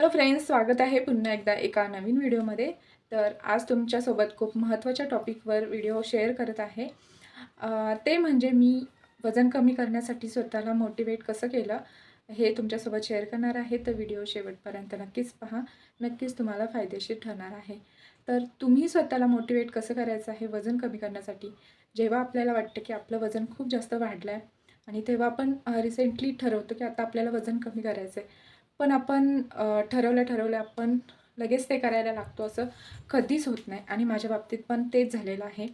Hello friends स्वागत आहे पुन्हा एकदा एका नवीन व्हिडिओमध्ये तर आज तुमच्यासोबत खूप महत्त्वाच्या टॉपिकवर व्हिडिओ शेअर करत आहे. ते म्हणजे मी वजन कमी करण्यासाठी स्वतःला मोटिवेट कसं केलं हे तुमच्यासोबत शेअर करणार आहे. तर व्हिडिओ शेवटपर्यंत नक्कीच पहा. नक्कीच तुम्हाला फायदेशीर ठरणार आहे. तर तुम्ही स्वतःला मोटिवेट कसं करायचं आहे वजन कमी करण्यासाठी? जेव्हा आपल्याला वाटतं की आपलं वजन खूप जास्त वाढलं आहे आणि तेव्हा आपण रिसेंटली ठरवतो की आता आपल्याला वजन कमी करायचं आहे पण आपण ठरवलं ठरवलं आपण लगेच ते करायला लागतो असं कधीच होत नाही आणि माझ्या बाबतीत पण तेच झालेलं आहे.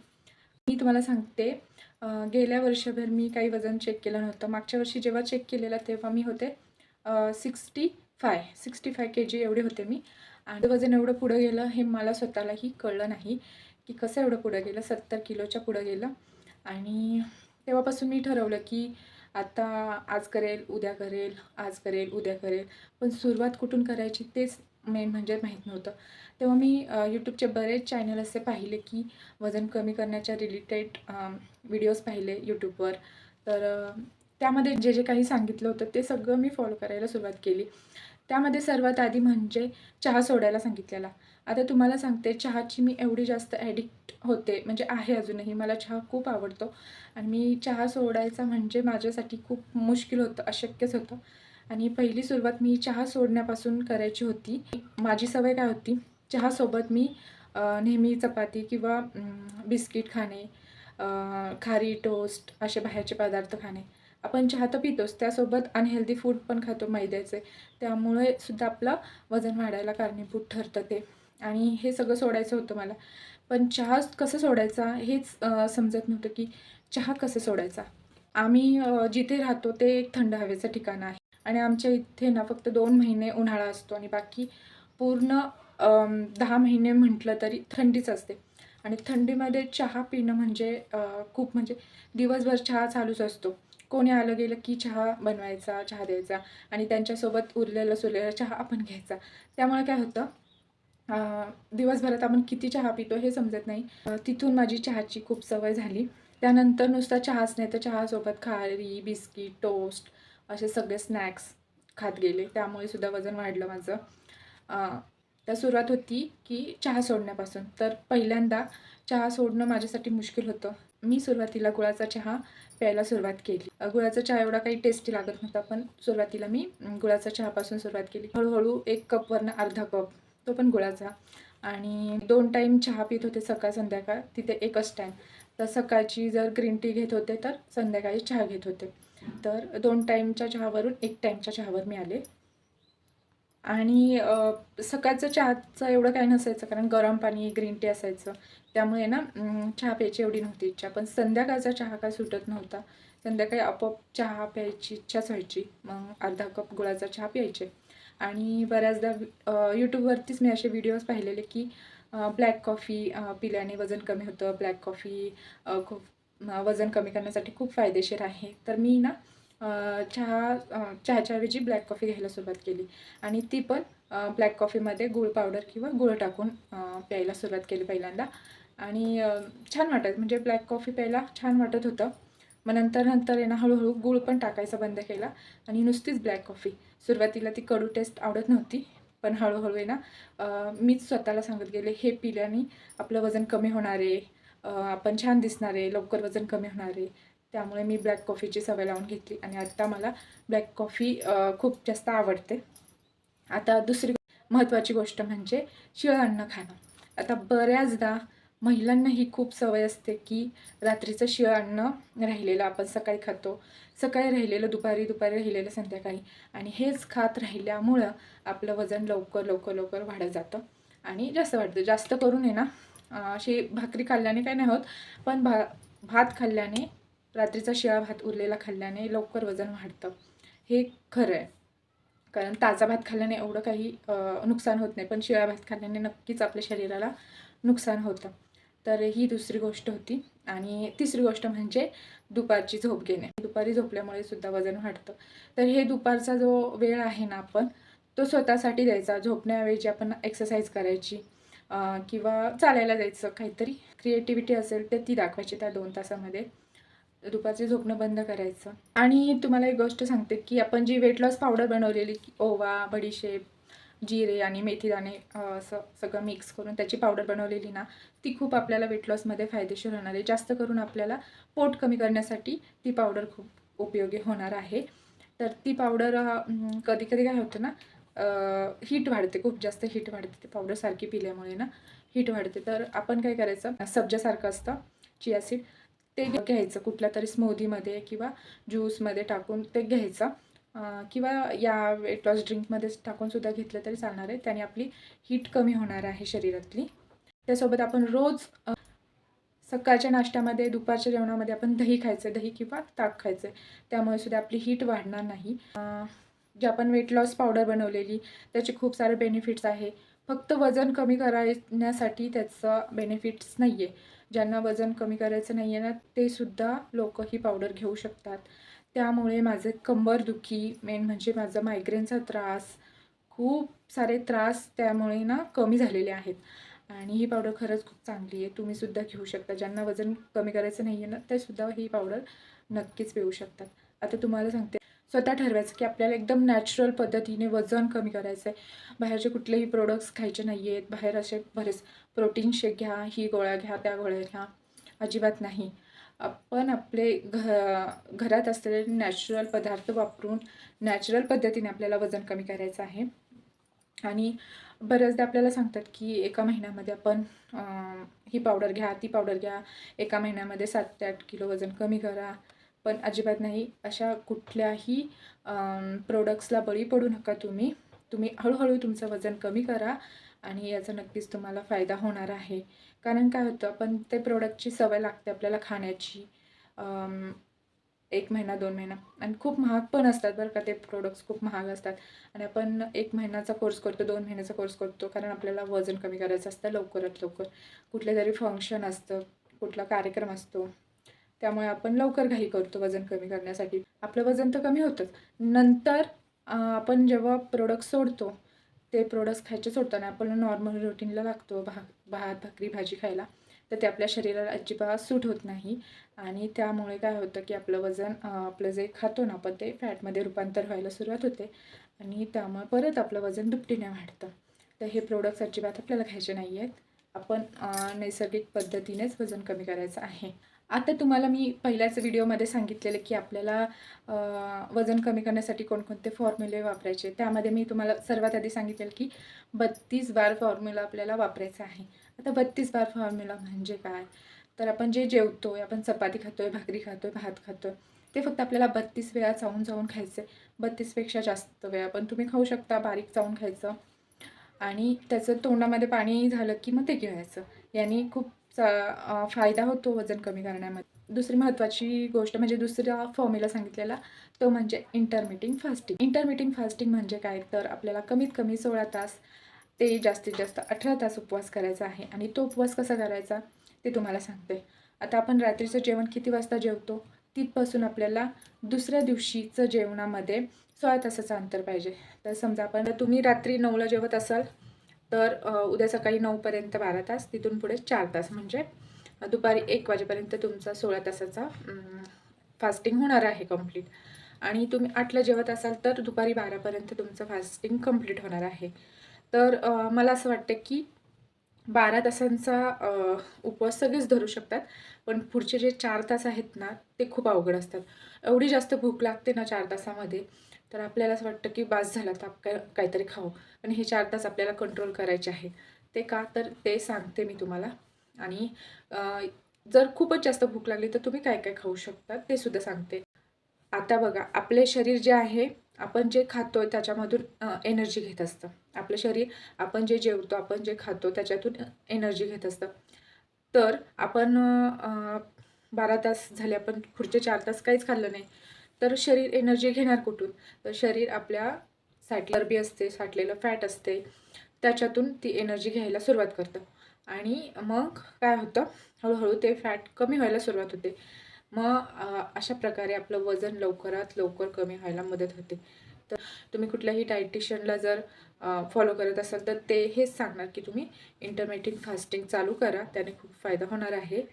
मी तुम्हाला सांगते गेल्या वर्षभर मी काही वजन चेक केलं नव्हतं. मागच्या वर्षी जेव्हा चेक केलेलं तेव्हा मी होते sixty five sixty five K G एवढे होते मी. आणि वजन एवढं पुढं गेलं हे मला स्वतःलाही कळलं नाही की कसं एवढं पुढं गेलं. सत्तर किलोच्या पुढं गेलं. आणि तेव्हापासून मी ठरवलं की आता आज करेल उद्या करेल आज करेल उद्या करेल. पण सुरुवात कुठून करायची तेच मेन म्हणजे माहीत नव्हतं. तेव्हा मी यूट्यूबचे बरेच चॅनल असे पाहिले की वजन कमी करण्याच्या रिलेटेड व्हिडिओज पाहिले यूट्यूबवर तर त्यामध्ये जे जे काही सांगितलं होतं ते सगळं मी फॉलो करायला सुरुवात केली. त्यामध्ये सर्वात आधी म्हणजे चहा सोडायला सांगितलेला. आता तुम्हाला सांगते चहाची मी एवढी जास्त ॲडिक्ट होते म्हणजे आहे अजूनही. मला चहा खूप आवडतो. आणि मी चहा सोडायचा म्हणजे माझ्यासाठी खूप मुश्किल होतं अशक्यच होतं. आणि पहिली सुरुवात मी चहा सोडण्यापासून करायची होती. माझी सवय काय होती? चहासोबत मी नेहमी चपाती किंवा बिस्किट खाणे खारी टोस्ट असे बाहेरचे पदार्थ खाणे. आपण चहा तर पितोच त्यासोबत अनहेल्दी फूड पण खातो मैद्याचे. त्यामुळे सुद्धा आपलं वजन वाढायला कारणीभूत ठरतं ते. आणि हे सगळं सोडायचं होतं मला. पण चहा कसं सोडायचा हेच समजत नव्हतं की चहा कसं सोडायचा. आम्ही जिथे राहतो ते एक थंड हवेचं ठिकाण आहे. आणि आमच्या इथे ना फक्त दोन महिने उन्हाळा असतो आणि बाकी पूर्ण दहा महिने म्हटलं तरी थंडीच असते. आणि थंडीमध्ये चहा पिणं म्हणजे खूप म्हणजे दिवसभर चहा चालूच असतो. कोणी आलं गेलं की चहा बनवायचा चहा द्यायचा आणि त्यांच्यासोबत उरलेलं सुरलेला चहा आपण घ्यायचा. त्यामुळे काय होतं दिवसभरात आपण किती चहा पितो हे समजत नाही. तिथून माझी चहाची खूप सवय झाली. त्यानंतर नुसता चहाच नाही तर चहासोबत खारी बिस्किट टोस्ट असे सगळे स्नॅक्स खात गेले. त्यामुळे सुद्धा वजन वाढलं माझं. त्या तर सुरुवात होती की चहा सोडण्यापासून. तर पहिल्यांदा चहा सोडणं माझ्यासाठी मुश्किल होतं. मी सुरुवातीला गुळाचा चहा प्यायला सुरुवात केली. गुळाचा चहा एवढा काही टेस्टी लागत नव्हता पण सुरुवातीला मी गुळाचा चहापासून सुरुवात केली. हळूहळू एक कपवरनं अर्धा कप तो पण गुळाचा आणि दोन टाईम चहा पित होते सकाळ संध्याकाळ तिथे एकच टाईम तर सकाळची जर ग्रीन टी घेत होते तर संध्याकाळी चहा घेत होते. तर दोन टाईमच्या चहावरून एक टाईमच्या चहावर मी आले. आणि सकाळचं चहाचं एवढं काय नसायचं कारण गरम पाणी ग्रीन टी असायचं. त्यामुळे ना चहा प्यायची एवढी नव्हती इच्छा. पण संध्याकाळचा चहा काय सुटत नव्हता. संध्याकाळी आपोआप चहा प्यायची इच्छाच व्हायची. मग अर्धा कप गुळाचा चहा प्यायचे. आणि बऱ्याचदा यूट्यूबवरतीच मी असे व्हिडिओज पाहिलेले की ब्लॅक कॉफी पिल्याने वजन कमी होतं. ब्लॅक कॉफी खूप वजन कमी करण्यासाठी खूप फायदेशीर आहे. तर मी ना चहा चहाच्याऐवजी ब्लॅक कॉफी घ्यायला सुरुवात केली. आणि ती पण ब्लॅक कॉफीमध्ये गूळ पावडर किंवा गूळ टाकून प्यायला सुरुवात केली पहिल्यांदा. आणि छान वाटत म्हणजे ब्लॅक कॉफी प्यायला छान वाटत होतं. मग नंतर नंतर आहे ना हळूहळू गूळ पण टाकायचा बंद केला आणि नुसतीच ब्लॅक कॉफी सुरुवातीला ती कडू टेस्ट आवडत नव्हती पण हळूहळू आहे ना मीच स्वतःला सांगत गेले हे पिल्याने आपलं वजन कमी होणार आहे आपण छान दिसणार आहे लवकर वजन कमी होणार आहे. त्यामुळे मी ब्लॅक कॉफीची सवय लावून घेतली आणि आत्ता मला ब्लॅक कॉफी खूप जास्त आवडते. आता दुसरी महत्त्वाची गोष्ट म्हणजे शिळं अन्न खाणं. आता बऱ्याचदा महिलांना ही खूप सवय असते की रात्रीचं शिळ अन्न राहिलेलं आपण सकाळी खातो. सकाळी राहिलेलं दुपारी दुपारी राहिलेलं संध्याकाळी. आणि हेच खात राहिल्यामुळं आपलं वजन लवकर लवकर लवकर वाढत जातं. आणि जास्त वाढतं. जास्त करून आहे ना अशी भाकरी खाल्ल्याने काही नाही होत पण भा भात खाल्ल्याने रात्रीचा शिळा भात उरलेला खाल्ल्याने लवकर वजन वाढतं. हे खरं आहे. कारण ताजा भात खाल्ल्याने एवढं काही नुकसान होत नाही पण शिळा भात खाल्ल्याने नक्कीच आपल्या शरीराला नुकसान होतं. तर ही दुसरी गोष्ट होती. आणि तिसरी गोष्ट म्हणजे दुपारची झोप घेणे. दुपारी झोपल्यामुळे सुद्धा वजन वाढतं. तर हे दुपारचा जो वेळ आहे ना आपण तो स्वतःसाठी द्यायचा. झोपण्याऐवजी आपण एक्सरसाइज करायची किंवा चालायला जायचं काहीतरी. क्रिएटिव्हिटी असेल तर ती दाखवायची त्या दोन तासामध्ये. दुपारचे झोपणं बंद करायचं. आणि तुम्हाला एक गोष्ट सांगते की आपण जी वेट लॉस पावडर बनवलेली ओवा बडीशेप जिरे आणि मेथीदाणे दाणे असं सगळं मिक्स करून त्याची पावडर बनवलेली ना ती खूप आपल्याला वेट लॉसमध्ये फायदेशीर होणार आहे. जास्त करून आपल्याला पोट कमी करण्यासाठी ती पावडर खूप उपयोगी होणार आहे. तर ती पावडर कधी कधी काय होतं ना हीट वाढते खूप जास्त हीट वाढते. ती पावडर सारखी पिल्यामुळे ना हीट वाढते. तर आपण काय करायचं सब्जासारखं असतं चिया सीड ते घ्यायचं कुठल्या तरी स्मूदीमध्ये किंवा ज्यूसमध्ये टाकून ते घ्यायचं. किंवा या वेट लॉस ड्रिंकमध्येच टाकूनसुद्धा घेतलं तरी चालणार आहे. त्याने आपली हीट कमी होणार आहे शरीरातली. त्यासोबत आपण रोज सकाळच्या नाश्त्यामध्ये दुपारच्या जेवणामध्ये आपण दही खायचं दही किंवा ताक खायचं. त्यामुळे सुद्धा आपली हीट वाढणार नाही. जे आपण वेट लॉस पावडर बनवलेली त्याचे खूप सारे बेनिफिट्स आहे. फक्त वजन कमी करण्यासाठी त्याचं बेनिफिट्स नाही आहे ज्यांना वजन कमी करायचं नाही आहे ना ते सुद्धा लोक ही पावडर घेऊ शकतात. त्यामुळे माझे कंबरदुखी मेन म्हणजे माझा मायग्रेनचा त्रास खूप सारे त्रास त्यामुळे ना कमी झालेले आहेत. आणि ही पावडर खरंच खूप चांगली आहे. तुम्ही सुद्धा घेऊ शकता. ज्यांना वजन कमी करायचं नाही आहे ना तेसुद्धा ही पावडर नक्कीच पिऊ शकतात. आता तुम्हाला सांगते. स्वतः ठरवायचं की आपल्याला एकदम नॅचरल पद्धतीने वजन कमी करायचं आहे बाहेरचे कुठलेही प्रोडक्ट्स खायचे नाही आहेत बाहेर असे बरेच प्रोटीन शेक घ्या ही गोळ्या घ्या त्या गोळ्या घ्या. अजिबात नाही. आपण आपले घ घरात असलेले नॅचरल पदार्थ वापरून नॅचरल पद्धतीने आपल्याला वजन कमी करायचं आहे. आणि बऱ्याचदा आपल्याला सांगतात की एका महिन्यामध्ये आपण ही पावडर घ्या ती पावडर घ्या. एका महिन्यामध्ये सात ते आठ किलो वजन कमी करा. पण अजिबात नाही. अशा कुठल्याही प्रोडक्ट्सला बळी पडू नका तुम्ही. तुम्ही हळूहळू तुमचं वजन कमी करा. आणि याचा नक्कीच तुम्हाला फायदा होणार आहे. कारण काय होतं पण ते प्रोडक्टची सवय लागते आपल्याला खाण्याची. एक महिना दोन महिना. आणि खूप महाग पण असतात बरं का ते प्रोडक्ट्स खूप महाग असतात. आणि आपण एक महिन्याचा कोर्स करतो दोन महिन्याचा कोर्स करतो कारण आपल्याला वजन कमी करायचं असतं लवकरात लवकर. कुठले तरी फंक्शन असतं कुठला कार्यक्रम असतो. त्यामुळे आपण लवकर घाई करतो वजन कमी करण्यासाठी. आपलं वजन तर कमी होतंच. नंतर आपण जेव्हा प्रोडक्ट सोडतो ते प्रोडक्ट्स खायचे सोडताना आपण नॉर्मल रुटीनला लागतो भा भात भाकरी भाजी खायला. तर ते आपल्या शरीराला अजिबात सूट होत नाही. आणि त्यामुळे काय होतं की आपलं वजन आपलं जे खातो ना आपण ते फॅटमध्ये रूपांतर व्हायला सुरुवात होते. आणि त्यामुळे परत आपलं वजन दुपटीने वाढतं. तर हे प्रोडक्ट्स अजिबात आपल्याला खायचे नाही आहेत आपण नैसर्गिक पद्धतीनेच वजन कमी करायचं आहे. आता तुम्हाला मी पहिल्याच व्हिडिओमध्ये सांगितलेलं की आपल्याला वजन कमी करण्यासाठी कोणकोणते फॉर्म्युले वापरायचे. त्यामध्ये मी तुम्हाला सर्वात आधी सांगितलेलं की बत्तीस बार फॉर्म्युला आपल्याला वापरायचा आहे. आता बत्तीस बार फॉर्म्युला म्हणजे काय? तर आपण जे जेवतो आहे आपण चपाती खातो आहे भाकरी खातो आहे भात खातोय ते फक्त आपल्याला बत्तीस वेळा चावून चावून खायचं आहे बत्तीसपेक्षा जास्त वेळा पण तुम्ही खाऊ शकता बारीक चावून खायचं. आणि त्याचं तोंडामध्ये पाणी झालं की मग ते गिळायचं. याने खूप चा- फायदा होतो वजन कमी करण्यामध्ये. दुसरी महत्त्वाची गोष्ट म्हणजे दुसरा फॉर्म्युला सांगितलेला तो म्हणजे इंटरमिटिंग फास्टिंग इंटरमिटिंग फास्टिंग म्हणजे काय? तर आपल्याला कमीत कमी सोळा तास ते जास्तीत जास्त अठरा तास उपवास करायचा आहे. आणि तो उपवास कसा करायचा? ते तुम्हाला सांगते. आता आपण रात्रीचं जेवण किती वाजता जेवतो? तिथपासून आपल्याला दुसऱ्या दिवशीचं जेवणामध्ये सोळा तासाचं अंतर पाहिजे. तर समजा आपण तुम्ही रात्री नऊला जेवत असाल तर उद्या सकाळी नऊपर्यंत बारा तास तिथून पुढे चार तास. म्हणजे दुपारी एक वाजेपर्यंत तुमचा सोळा तासाचा फास्टिंग होणार आहे कंप्लीट आणि तुम्ही आठला जेवत असाल तर दुपारी बारापर्यंत तुमचं फास्टिंग कंप्लीट होणार आहे. तर मला असं वाटतं की बारा तासांचा उपवास सगळेच धरू शकतात पण पुढचे जे चार तास आहेत ना ते खूप अवघड असतात. एवढी जास्त भूक लागते ना चार तासामध्ये. तर आपल्याला असं वाटतं की बास झाला तर आप- काय काहीतरी खाऊ. आणि हे चार तास आपल्याला कंट्रोल करायचे आहे ते का? तर ते सांगते मी तुम्हाला. आणि जर खूपच जास्त भूक लागली तर तुम्ही काय काय खाऊ शकता ते सुद्धा सांगते. आता बघा आपले शरीर जे आहे आपण जे खातो त्याच्यामधून एनर्जी घेत असतं. आपलं शरीर आपण जे जेवतो आपण जे खातो त्याच्यातून एनर्जी घेत असतं. तर आपण बारा तास झाले आपण पुढचे चार तास काहीच खाल्लं नाही. तर शरीर एनर्जी घेणार कुठून? तर शरीर आपल्या साठ चरबी असते साठलेलं फॅट असते. त्याच्यातून ती एनर्जी घ्यायला सुरुवात करतं. आणि मग काय होतं? हळूहळू ते फॅट कमी व्हायला सुरुवात होते. मग अशा प्रकारे आपलं वजन लवकरात लवकर कमी व्हायला मदत होते. तर तुम्ही कुठल्याही डायटिशियनला जर फॉलो करत असाल तर ते हेच सांगणार की तुम्ही इंटरमिटिंग फास्टिंग चालू करा. त्याने खूप फायदा होणार आहे.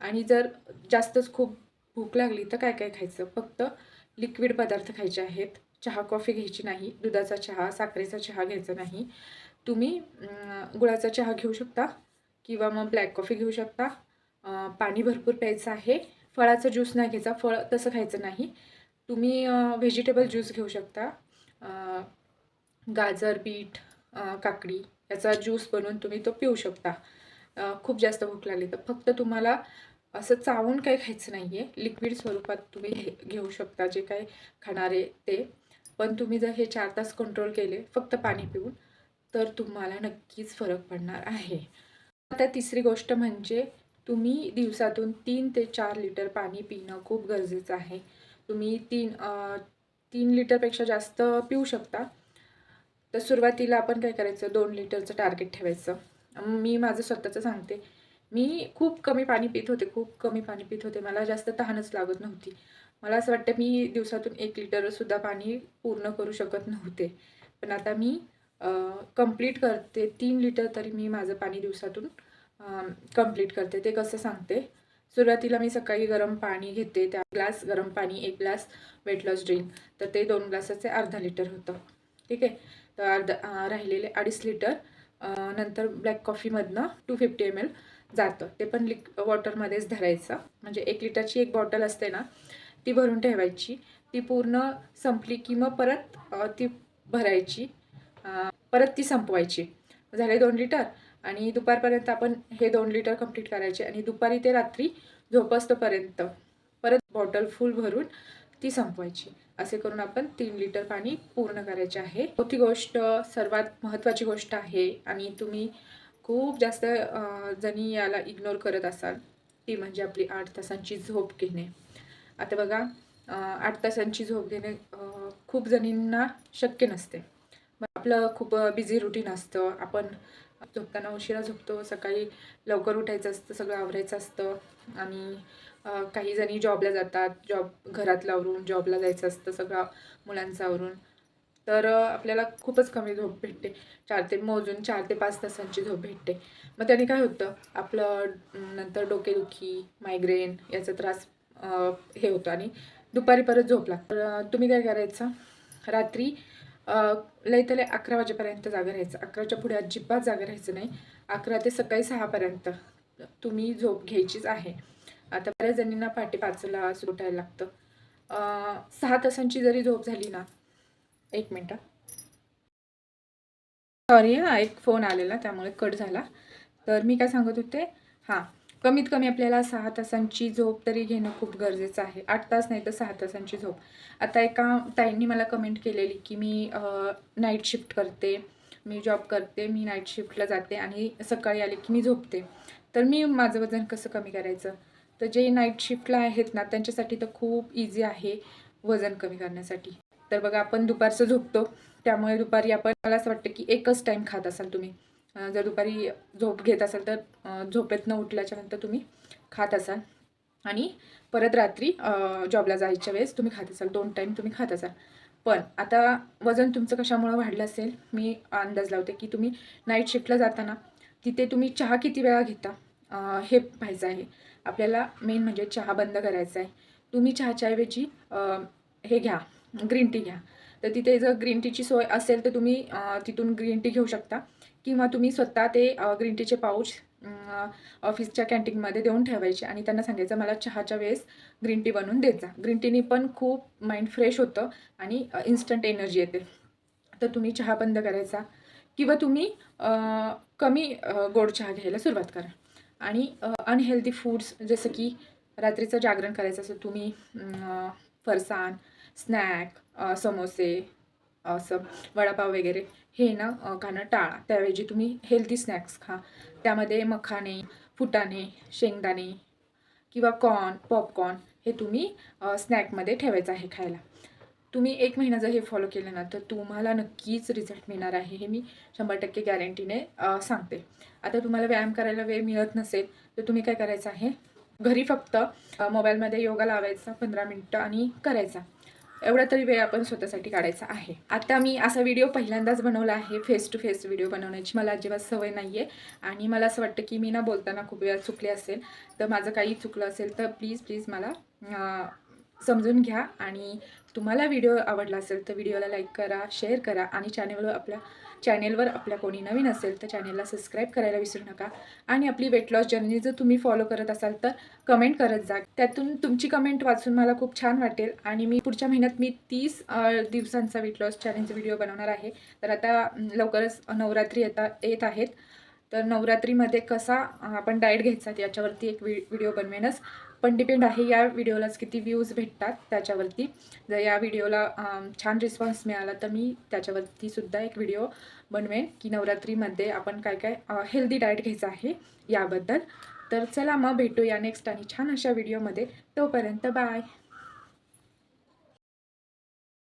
आणि जर जास्तच खूप भूक लागली तर काय काय खायचं? फक्त लिक्विड पदार्थ खायचे आहेत. चहा कॉफी घ्यायची नाही. दुधाचा चहा साखरेचा चहा घ्यायचा नाही. तुम्ही गुळाचा चहा घेऊ शकता किंवा मग ब्लॅक कॉफी घेऊ शकता. पाणी भरपूर प्यायचं आहे. फळाचा ज्यूस नाही घ्यायचा. फळ तसं खायचं नाही. तुम्ही व्हेजिटेबल ज्यूस घेऊ शकता. गाजर बीट काकडी याचा ज्यूस बनवून तुम्ही तो पिऊ शकता. खूप जास्त भूक लागली तर. फक्त तुम्हाला असं चावून काही खायचं नाही आहे लिक्विड स्वरूपात तुम्ही हे घेऊ शकता जे काही खाणारे ते. पण तुम्ही जर हे चार तास कंट्रोल केले फक्त पाणी पिऊन तर तुम्हाला नक्कीच फरक पडणार आहे. आता तिसरी गोष्ट म्हणजे तुम्ही दिवसातून तीन ते चार लिटर पाणी पिणं खूप गरजेचं आहे. तुम्ही तीन तीन लिटरपेक्षा जास्त पिऊ शकता. तर सुरुवातीला आपण काय करायचं? दोन लिटरचं टार्गेट ठेवायचं. मी माझं स्वतःचं सांगते. मी खूप कमी पाणी पित होते खूप कमी पाणी पित होते. मला जास्त तहानच लागत नव्हती. मला असं वाटतं मी दिवसातून एक लिटरसुद्धा पाणी पूर्ण करू शकत नव्हते. पण आता मी कंप्लीट करते. तीन लिटर तरी मी माझं पाणी दिवसातून कंप्लीट करते. ते कसं सांगते? सुरुवातीला मी सकाळी गरम पाणी घेते. त्या ग्लास गरम पाणी एक ग्लास वेट लॉस ड्रिंक तर ते दोन ग्लासाचे अर्धा लिटर होतं. ठीक आहे? तर अर्धा राहिलेले अडीच लिटर नंतर ब्लॅक कॉफीमधनं टू फिफ्टी एम एल जातं. ते पण लिक वॉटरमध्येच धरायचं. म्हणजे एक लिटरची एक बॉटल असते ना ती भरून ठेवायची. ती पूर्ण संपली की मग परत ती भरायची. परत ती संपवायची. झाले दोन लिटर आणि दुपारपर्यंत आपण हे दोन लिटर कंप्लीट करायचे आणि दुपारी ते रात्री झोपस्तोपर्यंत परत बॉटल फुल भरून ती संपवायची. असे करून आपण तीन लिटर पाणी पूर्ण करायचे आहे. चौथी गोष्ट सर्वात महत्त्वाची गोष्ट आहे आणि तुम्ही खूप जास्त जणी याला इग्नोर करत असाल. ती म्हणजे आपली आठ तासांची झोप घेणे. आता बघा आठ तासांची झोप घेणे खूप जणींना शक्य नसते. मग आपलं खूप बिझी रुटीन असतं. आपण झोपताना उशिरा झोपतो सकाळी लवकर उठायचं असतं सगळं आवरायचं असतं. आणि काही जणी जॉबला जातात. जॉब घरातलं आवरून जॉबला जायचं असतं सगळं मुलांचं आवरून. तर आपल्याला खूपच कमी झोप भेटते. चार ते मोजून चार ते पाच तासांची झोप भेटते. मग त्याने काय होतं आपलं नंतर डोकेदुखी मायग्रेन याचा त्रास हे होतो आणि दुपारी परत झोप लागतं. तर तुम्ही काय करायचं रात्री लई लय तले अकरा वाजेपर्यंत जागा राहायचं. अकराच्या पुढे अजिबात जागा राहायचं नाही. अकरा ते सकाळी सहापर्यंत तुम्ही झोप घ्यायचीच आहे. आता बऱ्याच जणींना पहाटे पाचला उठायला लागतं. सहा तासांची जरी झोप झाली ना एक मिनटं. सॉरी हां एक फोन आलेला त्यामुळे कट झाला. तर मी काय सांगत होते हां कमीत कमी आपल्याला सहा तासांची झोप तरी घेणं खूप गरजेचं आहे. आठ तास नाही तर सहा तासांची झोप. आता एका ताईंनी मला कमेंट केलेली की मी नाईट शिफ्ट करते मी जॉब करते मी नाईट शिफ्टला जाते आणि सकाळी आले की मी झोपते. तर मी माझं वजन कसं कमी करायचं? तर जे नाईट शिफ्टला आहेत ना त्यांच्यासाठी तर खूप इझी आहे वजन कमी करण्यासाठी. तर बघा आपण दुपारचं झोपतो. त्यामुळे दुपारी आपण मला असं वाटतं की एकच टाईम खात असाल तुम्ही. जर दुपारी झोप घेत असाल तर झोपेतनं उठल्याच्या नंतर तुम्ही खात असाल. आणि परत रात्री जॉबला जायच्या वेळेस तुम्ही खात असाल. दोन टाईम तुम्ही खात असाल. पण आता वजन तुमचं कशामुळं वाढलं असेल? मी अंदाज लावते की तुम्ही नाईट शिफ्टला जाताना तिथे तुम्ही चहा किती वेळा घेता? हे पाहायचं आहे. आपल्याला मेन म्हणजे चहा बंद करायचा आहे. तुम्ही चहाच्या ऐवजी हे घ्या. ग्रीन टी घ्या. तर तिथे जर ग्रीन टीची सोय असेल तर तुम्ही तिथून ग्रीन टी घेऊ शकता. किंवा तुम्ही स्वतः ते ग्रीन टीचे पाऊच ऑफिसच्या कॅन्टीनमध्ये देऊन ठेवायचे आणि त्यांना सांगायचं मला चहाच्या वेळेस ग्रीन टी बनवून देत जा. ग्रीन टीने पण खूप माइंड फ्रेश होतं आणि इन्स्टंट एनर्जी येते. तर तुम्ही चहा बंद करायचा किंवा तुम्ही कमी गोड चहा घ्यायला सुरुवात करा. आणि अनहेल्दी फूड्स जसं की रात्रीचं जागरण करायचं असं तुम्ही फरसाण स्नॅक समोसे असं वडापाव वगैरे हे ना खाणं टाळा. त्याऐवजी तुम्ही हेल्दी स्नॅक्स खा. त्यामध्ये मखाने फुटाणे शेंगदाणे किंवा कॉर्न पॉपकॉर्न हे तुम्ही स्नॅकमध्ये ठेवायचं आहे खायला. तुम्ही एक महिना जर हे फॉलो केलं ना तर तुम्हाला नक्कीच रिझल्ट मिळणार आहे हे मी शंभर टक्के गॅरंटीने सांगते. आता तुम्हाला व्यायाम करायला वेळ मिळत नसेल तर तुम्ही काय करायचं आहे? घरी फक्त मोबाईलमध्ये योगा लावायचा पंधरा मिनटं आणि करायचा. एवढा तरी वेळ आपण स्वतःसाठी काढायचा आहे. आता मी असा व्हिडिओ पहिल्यांदाच बनवला आहे फेस टू फेस व्हिडिओ बनवण्याची. मला अजिबात सवय नाही आहे आणि मला असं वाटतं की मी ना बोलताना खूप वेळा चुकले असेल. तर माझं काही चुकलं असेल तर प्लीज प्लीज मला समजून घ्या. आणि तुम्हाला व्हिडिओ आवडला असेल तर व्हिडिओला लाईक करा शेअर करा. आणि चॅनेलवर आपल्या चॅनेलवर आपल्या कोणी नवीन असेल तर चॅनेलला सबस्क्राईब करायला विसरू नका. आणि आपली वेट लॉस जर्नी जर तुम्ही फॉलो करत असाल तर कमेंट करत जा. त्यातून तुमची कमेंट वाचून मला खूप छान वाटेल. आणि मी पुढच्या महिन्यात मी तीस दिवसांचा वेट लॉस चॅलेंज व्हिडिओ बनवणार आहे. तर आता लवकरच नवरात्री येता येत आहेत. तर नवरात्रीमध्ये कसा आपण डाएट घ्यायचा याच्यावरती एक व्हि व्हिडिओ बनवेनच. पण डिपेंड आहे या व्हिडिओलाच किती व्ह्यूज भेटतात त्याच्यावरती. जर या व्हिडिओला छान रिस्पॉन्स मिळाला तर मी त्याच्यावरती सुद्धा एक व्हिडिओ बनवेन की नवरात्रीमध्ये आपण काय काय हेल्दी डाएट घ्यायचं आहे याबद्दल. तर चला मग भेटूया नेक्स्ट आणि छान अशा व्हिडिओमध्ये तोपर्यंत बाय